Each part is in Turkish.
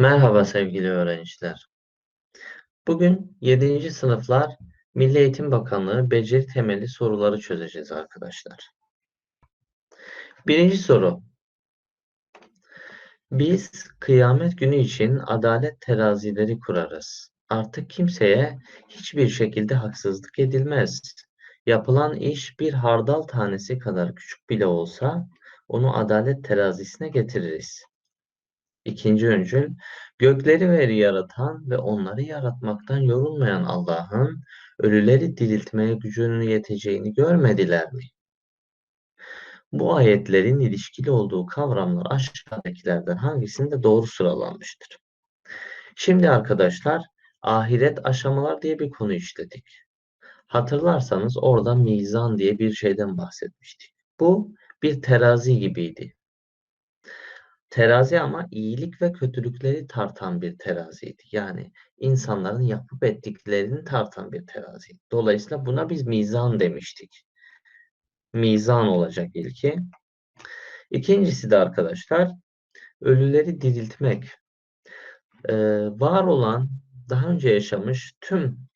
Merhaba sevgili öğrenciler. Bugün 7. sınıflar Milli Eğitim Bakanlığı beceri temelli soruları çözeceğiz arkadaşlar. Birinci soru. Biz kıyamet günü için adalet terazileri kurarız. Artık kimseye hiçbir şekilde haksızlık edilmez. Yapılan iş bir hardal tanesi kadar küçük bile olsa onu adalet terazisine getiririz. İkinci öncül, gökleri ve yaratan ve onları yaratmaktan yorulmayan Allah'ın ölüleri diriltmeye gücünün yeteceğini görmediler mi? Bu ayetlerin ilişkili olduğu kavramlar aşağıdakilerden hangisinde doğru sıralanmıştır? Şimdi arkadaşlar ahiret aşamalar diye bir konu işledik. Hatırlarsanız orada mizan diye bir şeyden bahsetmiştik. Bu bir terazi gibiydi. Terazi ama iyilik ve kötülükleri tartan bir teraziydi. Yani insanların yapıp ettiklerini tartan bir teraziydi. Dolayısıyla buna biz mizan demiştik. Mizan olacak ilki. İkincisi de arkadaşlar ölüleri diriltmek. Ee, var olan, daha önce yaşamış tüm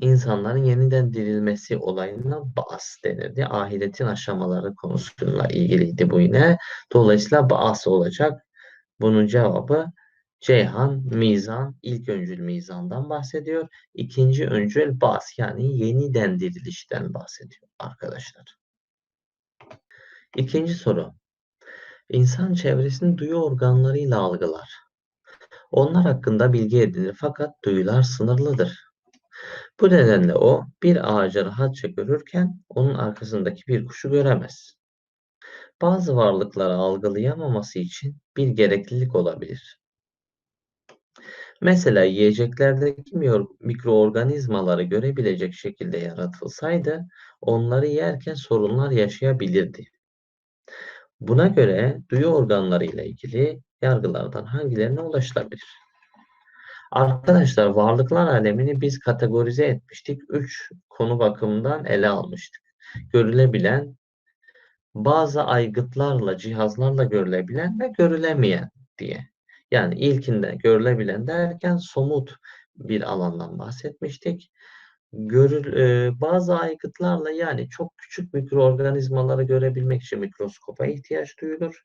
insanların yeniden dirilmesi olayına Baas denirdi. Ahiretin aşamaları konusuyla ilgiliydi bu yine. Dolayısıyla Baas olacak. Bunun cevabı Ceyhan, Mizan, ilk öncül Mizan'dan bahsediyor. İkinci öncül Bas yani yeniden dirilişten bahsediyor arkadaşlar. İkinci soru. İnsan çevresini duyu organlarıyla algılar. Onlar hakkında bilgi edinir fakat duyular sınırlıdır. Bu nedenle o bir ağacı rahatça görürken onun arkasındaki bir kuşu göremez. Bazı varlıkları algılayamaması için bir gereklilik olabilir. Mesela yiyeceklerdeki mikroorganizmaları görebilecek şekilde yaratılsaydı onları yerken sorunlar yaşayabilirdi. Buna göre duyu organları ile ilgili yargılardan hangilerine ulaşılabilir? Arkadaşlar varlıklar alemini biz kategorize etmiştik. Üç konu bakımından ele almıştık. Görülebilen, bazı aygıtlarla, cihazlarla görülebilen ve görülemeyen diye. Yani ilkinde görülebilen derken somut bir alandan bahsetmiştik. Görül, e, bazı aygıtlarla yani çok küçük mikroorganizmaları görebilmek için mikroskopa ihtiyaç duyulur.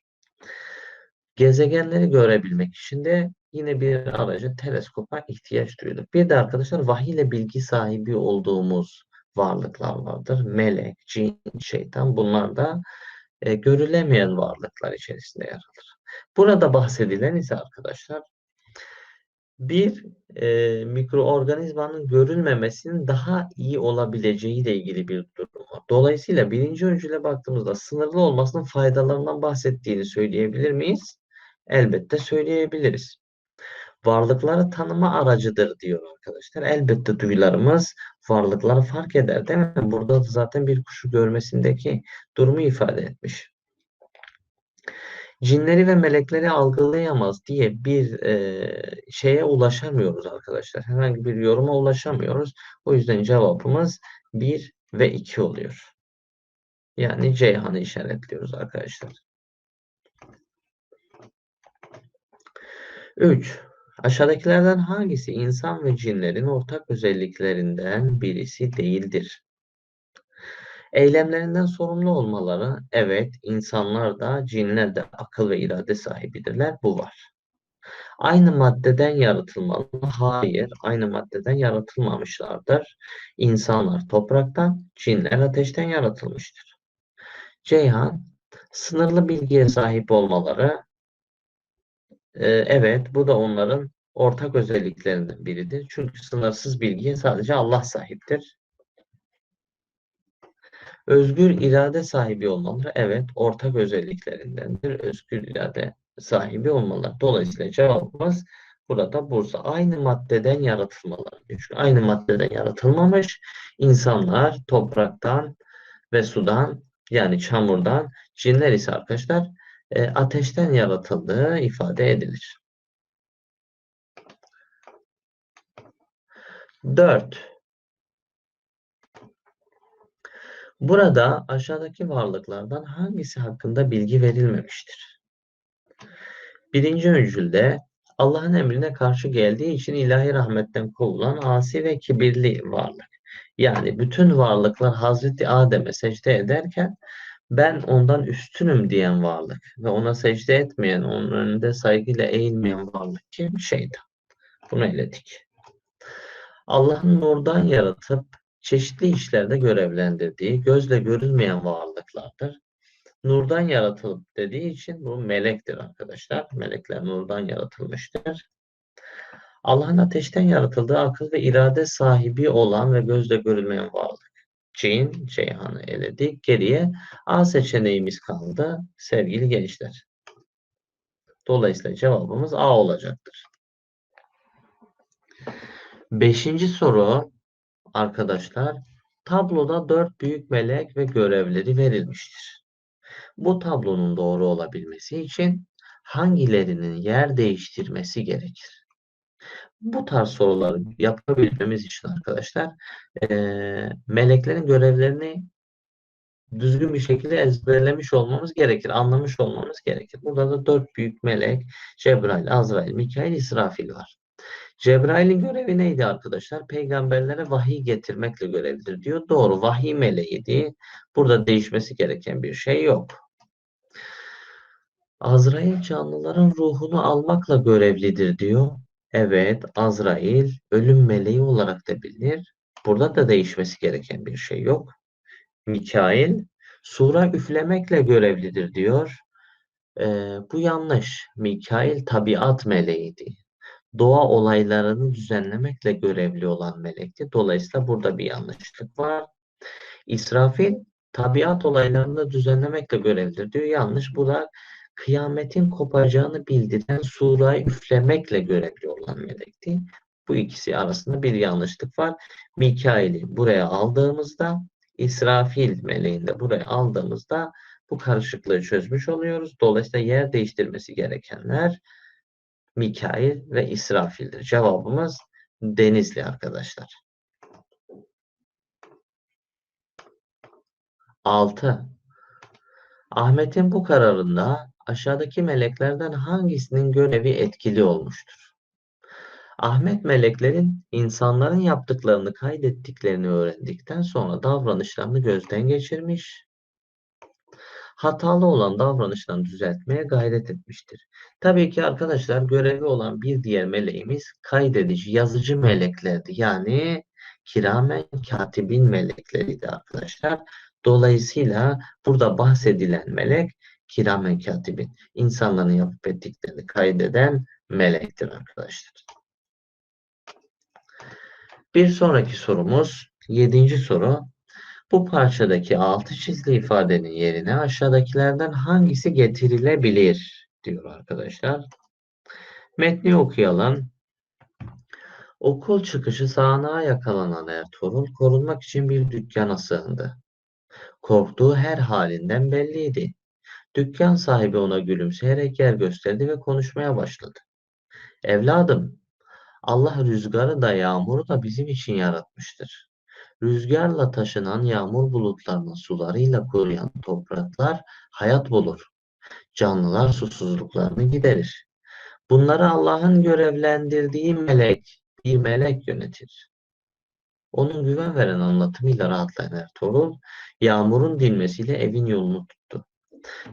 Gezegenleri görebilmek için de yine bir araca teleskopa ihtiyaç duyulur. Bir de arkadaşlar vahiy ile bilgi sahibi olduğumuz varlıklar vardır. Melek, cin, şeytan bunlar da e, görülemeyen varlıklar içerisinde yer alır. Burada bahsedilen ise arkadaşlar bir e, mikroorganizmanın görülmemesinin daha iyi olabileceği ile ilgili bir durum var. Dolayısıyla birinci öncüle baktığımızda sınırlı olmasının faydalarından bahsettiğini söyleyebilir miyiz? Elbette söyleyebiliriz. Varlıkları tanıma aracıdır diyor arkadaşlar. Elbette duyularımız varlıkları fark eder değil mi? Burada zaten bir kuşu görmesindeki durumu ifade etmiş cinleri ve melekleri algılayamaz diye bir e, şeye ulaşamıyoruz arkadaşlar. Herhangi bir yoruma ulaşamıyoruz. O yüzden cevabımız 1 ve 2 oluyor. Yani Ceyhan'ı işaretliyoruz arkadaşlar. 3. Aşağıdakilerden hangisi insan ve cinlerin ortak özelliklerinden birisi değildir? Eylemlerinden sorumlu olmaları, evet insanlar da cinler de akıl ve irade sahibidirler. Bu var. Aynı maddeden yaratılmalı. Hayır, aynı maddeden yaratılmamışlardır. İnsanlar topraktan, cinler ateşten yaratılmıştır. Ceyhan, sınırlı bilgiye sahip olmaları, e, evet bu da onların ortak özelliklerinden biridir. Çünkü sınırsız bilgiye sadece Allah sahiptir. Özgür irade sahibi olmaları evet ortak özelliklerindendir. Özgür irade sahibi olmaları. Dolayısıyla cevabımız burada Bursa. Aynı maddeden yaratılmaları. Çünkü aynı maddeden yaratılmamış insanlar topraktan ve sudan yani çamurdan, cinler ise arkadaşlar e, ateşten yaratıldığı ifade edilir. 4. Burada aşağıdaki varlıklardan hangisi hakkında bilgi verilmemiştir? Birinci öncülde Allah'ın emrine karşı geldiği için ilahi rahmetten kovulan asi ve kibirli varlık. Yani bütün varlıklar Hazreti Adem'e secde ederken ben ondan üstünüm diyen varlık ve ona secde etmeyen, onun önünde saygıyla eğilmeyen varlık kim? Şeytan. Bunu eledik. Allah'ın nurdan yaratıp çeşitli işlerde görevlendirdiği gözle görülmeyen varlıklardır. Nurdan yaratılıp dediği için bu melektir arkadaşlar. Melekler nurdan yaratılmıştır. Allah'ın ateşten yaratıldığı akıl ve irade sahibi olan ve gözle görülmeyen varlık. Cin, Ceyhan'ı eledik. Geriye A seçeneğimiz kaldı sevgili gençler. Dolayısıyla cevabımız A olacaktır. Beşinci soru arkadaşlar. Tabloda dört büyük melek ve görevleri verilmiştir. Bu tablonun doğru olabilmesi için hangilerinin yer değiştirmesi gerekir? Bu tarz soruları yapabilmemiz için arkadaşlar e, meleklerin görevlerini düzgün bir şekilde ezberlemiş olmamız gerekir, anlamış olmamız gerekir. Burada da dört büyük melek Cebrail, Azrail, Mikail, İsrafil var. Cebrail'in görevi neydi arkadaşlar? Peygamberlere vahiy getirmekle görevlidir diyor. Doğru vahiy meleğiydi. Burada değişmesi gereken bir şey yok. Azrail canlıların ruhunu almakla görevlidir diyor. Evet Azrail ölüm meleği olarak da bilinir. Burada da değişmesi gereken bir şey yok. Mikail sura üflemekle görevlidir diyor. Ee, bu yanlış. Mikail tabiat meleğiydi doğa olaylarını düzenlemekle görevli olan melekti. Dolayısıyla burada bir yanlışlık var. İsrafil tabiat olaylarını düzenlemekle görevlidir diyor. Yanlış. Bu da kıyametin kopacağını bildiren surayı üflemekle görevli olan melekti. Bu ikisi arasında bir yanlışlık var. Mikail'i buraya aldığımızda İsrafil meleğini de buraya aldığımızda bu karışıklığı çözmüş oluyoruz. Dolayısıyla yer değiştirmesi gerekenler Mikail ve İsrafil'dir. Cevabımız Denizli arkadaşlar. 6. Ahmet'in bu kararında aşağıdaki meleklerden hangisinin görevi etkili olmuştur? Ahmet meleklerin insanların yaptıklarını kaydettiklerini öğrendikten sonra davranışlarını gözden geçirmiş, hatalı olan davranışlarını düzeltmeye gayret etmiştir. Tabii ki arkadaşlar görevi olan bir diğer meleğimiz kaydedici, yazıcı meleklerdi. Yani kiramen katibin melekleriydi arkadaşlar. Dolayısıyla burada bahsedilen melek kiramen katibin. insanların yapıp ettiklerini kaydeden melektir arkadaşlar. Bir sonraki sorumuz, yedinci soru. Bu parçadaki altı çizili ifadenin yerine aşağıdakilerden hangisi getirilebilir diyor arkadaşlar. Metni okuyalım. Okul çıkışı sağanağa yakalanan Ertuğrul korunmak için bir dükkana sığındı. Korktuğu her halinden belliydi. Dükkan sahibi ona gülümseyerek yer gösterdi ve konuşmaya başladı. Evladım, Allah rüzgarı da yağmuru da bizim için yaratmıştır. Rüzgarla taşınan yağmur bulutlarının sularıyla kuruyan topraklar hayat bulur. Canlılar susuzluklarını giderir. Bunları Allah'ın görevlendirdiği melek, bir melek yönetir. Onun güven veren anlatımıyla rahatlayan Ertuğrul, yağmurun dinmesiyle evin yolunu tuttu.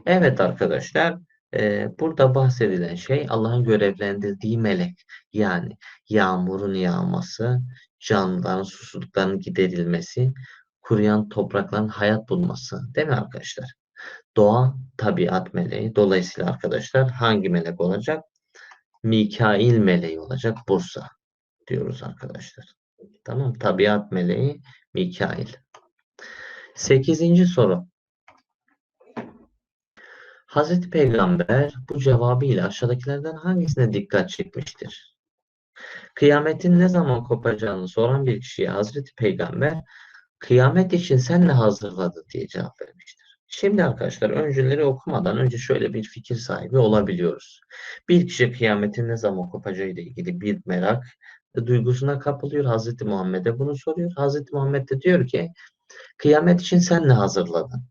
Evet arkadaşlar, e, burada bahsedilen şey Allah'ın görevlendirdiği melek. Yani yağmurun yağması, canlıların susuzluklarının giderilmesi, kuruyan toprakların hayat bulması. Değil mi arkadaşlar? Doğa tabiat meleği. Dolayısıyla arkadaşlar hangi melek olacak? Mikail meleği olacak. Bursa diyoruz arkadaşlar. Tamam. Tabiat meleği Mikail. Sekizinci soru. Hazreti Peygamber bu cevabıyla aşağıdakilerden hangisine dikkat çekmiştir? Kıyametin ne zaman kopacağını soran bir kişiye Hazreti Peygamber kıyamet için sen ne hazırladın diye cevap vermiştir. Şimdi arkadaşlar öncüleri okumadan önce şöyle bir fikir sahibi olabiliyoruz. Bir kişi kıyametin ne zaman kopacağı ile ilgili bir merak duygusuna kapılıyor. Hazreti Muhammed'e bunu soruyor. Hazreti Muhammed de diyor ki kıyamet için sen ne hazırladın?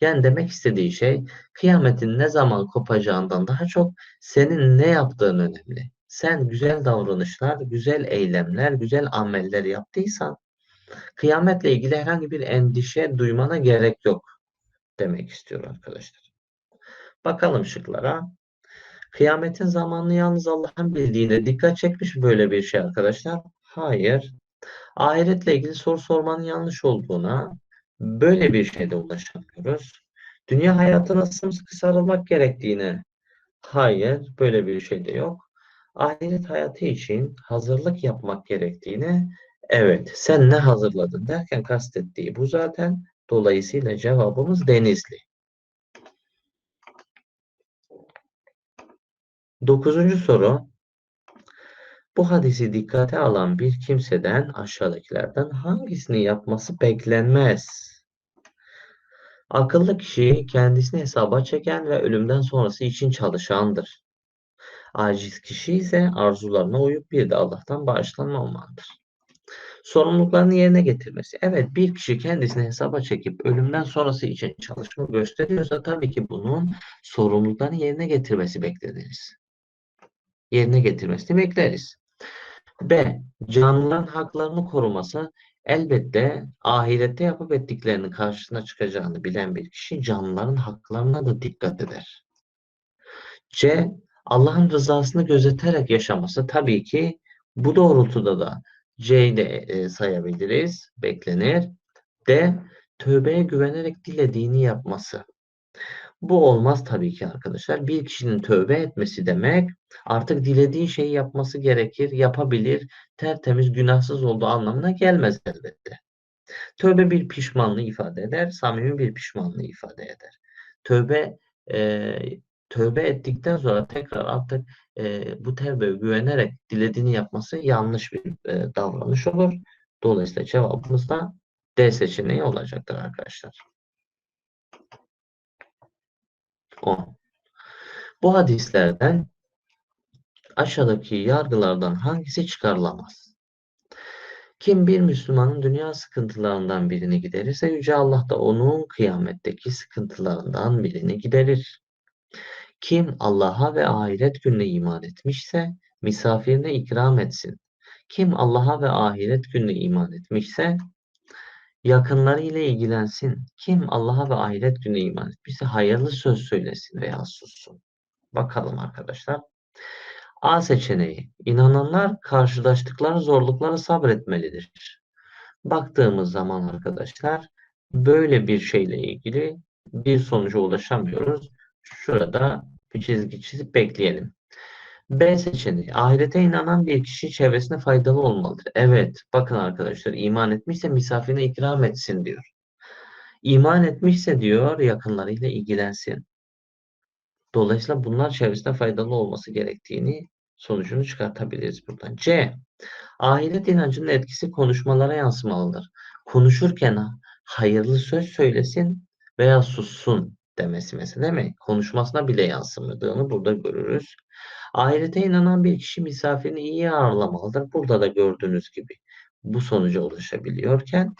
Yani demek istediği şey kıyametin ne zaman kopacağından daha çok senin ne yaptığın önemli. sen güzel davranışlar, güzel eylemler, güzel ameller yaptıysan kıyametle ilgili herhangi bir endişe duymana gerek yok demek istiyor arkadaşlar. Bakalım şıklara. Kıyametin zamanını yalnız Allah'ın bildiğine dikkat çekmiş böyle bir şey arkadaşlar. Hayır. Ahiretle ilgili soru sormanın yanlış olduğuna böyle bir şeyde ulaşamıyoruz. Dünya hayatına sımsıkı sarılmak gerektiğine hayır böyle bir şey de yok. Ahiret hayatı için hazırlık yapmak gerektiğine evet sen ne hazırladın derken kastettiği bu zaten. Dolayısıyla cevabımız Denizli. Dokuzuncu soru. Bu hadisi dikkate alan bir kimseden aşağıdakilerden hangisini yapması beklenmez? Akıllı kişi kendisini hesaba çeken ve ölümden sonrası için çalışandır. Aciz kişi ise arzularına uyup bir de Allah'tan bağışlanma umandır. Sorumluluklarını yerine getirmesi. Evet bir kişi kendisini hesaba çekip ölümden sonrası için çalışma gösteriyorsa tabii ki bunun sorumluluklarını yerine getirmesi bekleniriz. Yerine getirmesini bekleriz. B. Canlıların haklarını koruması elbette ahirette yapıp ettiklerinin karşısına çıkacağını bilen bir kişi canlıların haklarına da dikkat eder. C. Allah'ın rızasını gözeterek yaşaması tabii ki bu doğrultuda da C'yi de e, sayabiliriz. Beklenir. D. Tövbeye güvenerek dilediğini yapması. Bu olmaz tabii ki arkadaşlar. Bir kişinin tövbe etmesi demek artık dilediği şeyi yapması gerekir, yapabilir, tertemiz, günahsız olduğu anlamına gelmez elbette. Tövbe bir pişmanlığı ifade eder, samimi bir pişmanlığı ifade eder. Tövbe e, tövbe ettikten sonra tekrar artık e, bu tevbeye güvenerek dilediğini yapması yanlış bir e, davranış olur. Dolayısıyla cevabımız da D seçeneği olacaktır arkadaşlar. 10. Bu hadislerden aşağıdaki yargılardan hangisi çıkarılamaz? Kim bir Müslümanın dünya sıkıntılarından birini giderirse Yüce Allah da onun kıyametteki sıkıntılarından birini giderir. Kim Allah'a ve ahiret gününe iman etmişse misafirine ikram etsin. Kim Allah'a ve ahiret gününe iman etmişse yakınları ile ilgilensin. Kim Allah'a ve ahiret gününe iman etmişse hayırlı söz söylesin veya sussun. Bakalım arkadaşlar. A seçeneği. İnananlar karşılaştıkları zorluklara sabretmelidir. Baktığımız zaman arkadaşlar böyle bir şeyle ilgili bir sonuca ulaşamıyoruz. Şurada bir çizgi çizip bekleyelim. B seçeneği. Ahirete inanan bir kişi çevresine faydalı olmalıdır. Evet. Bakın arkadaşlar iman etmişse misafirine ikram etsin diyor. İman etmişse diyor yakınlarıyla ilgilensin. Dolayısıyla bunlar çevresine faydalı olması gerektiğini sonucunu çıkartabiliriz buradan. C. Ahiret inancının etkisi konuşmalara yansımalıdır. Konuşurken hayırlı söz söylesin veya sussun demesi mesela değil mi? Konuşmasına bile yansımadığını burada görürüz. Ahirete inanan bir kişi misafirini iyi ağırlamalıdır. Burada da gördüğünüz gibi bu sonuca ulaşabiliyorken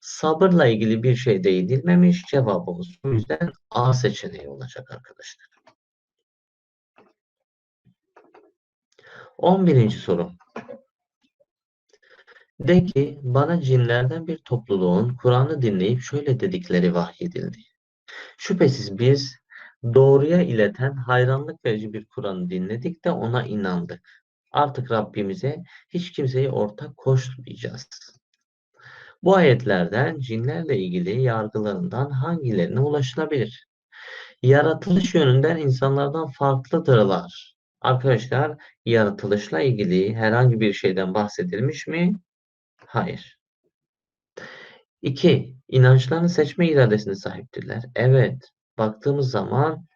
sabırla ilgili bir şey değinilmemiş. Cevabımız bu yüzden A seçeneği olacak arkadaşlar. 11. soru. De ki bana cinlerden bir topluluğun Kur'an'ı dinleyip şöyle dedikleri vahyedildi. Şüphesiz biz doğruya ileten hayranlık verici bir Kur'an'ı dinledik de ona inandık. Artık Rabbimize hiç kimseyi ortak koşmayacağız. Bu ayetlerden cinlerle ilgili yargılarından hangilerine ulaşılabilir? Yaratılış yönünden insanlardan farklıdırlar. Arkadaşlar yaratılışla ilgili herhangi bir şeyden bahsedilmiş mi? Hayır. 2. İnançlarını seçme iradesine sahiptirler. Evet. Baktığımız zaman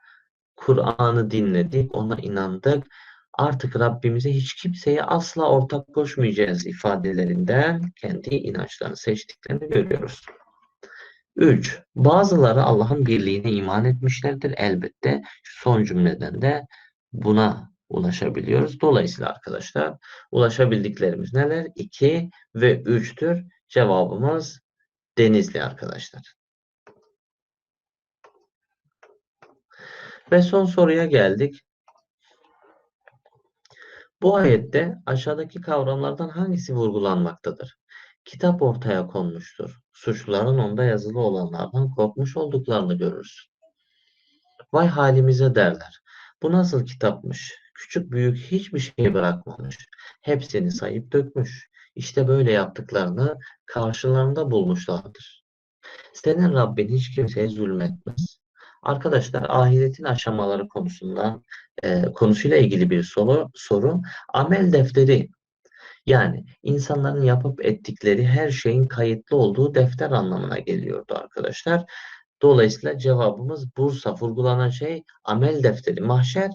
Kur'an'ı dinledik, ona inandık. Artık Rabbimize hiç kimseye asla ortak koşmayacağız ifadelerinden kendi inançlarını seçtiklerini görüyoruz. 3. Bazıları Allah'ın birliğine iman etmişlerdir elbette. Son cümleden de buna ulaşabiliyoruz. Dolayısıyla arkadaşlar ulaşabildiklerimiz neler? 2 ve 3'tür. Cevabımız Denizli arkadaşlar. Ve son soruya geldik. Bu ayette aşağıdaki kavramlardan hangisi vurgulanmaktadır? Kitap ortaya konmuştur. Suçluların onda yazılı olanlardan korkmuş olduklarını görürsün. Vay halimize derler. Bu nasıl kitapmış? Küçük büyük hiçbir şey bırakmamış. Hepsini sayıp dökmüş. İşte böyle yaptıklarını karşılarında bulmuşlardır. Senin Rabbin hiç kimseye zulmetmez. Arkadaşlar ahiretin aşamaları konusundan e, konusuyla ilgili bir soru, soru. Amel defteri yani insanların yapıp ettikleri her şeyin kayıtlı olduğu defter anlamına geliyordu arkadaşlar. Dolayısıyla cevabımız Bursa. Vurgulanan şey amel defteri. Mahşer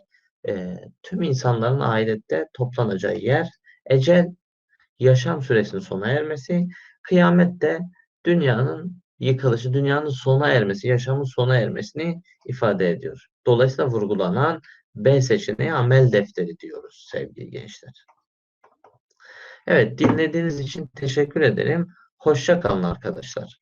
e, tüm insanların ahirette toplanacağı yer. Ecel yaşam süresinin sona ermesi. Kıyamet de dünyanın yıkılışı, dünyanın sona ermesi, yaşamın sona ermesini ifade ediyor. Dolayısıyla vurgulanan B seçeneği amel defteri diyoruz sevgili gençler. Evet dinlediğiniz için teşekkür ederim. Hoşça kalın arkadaşlar.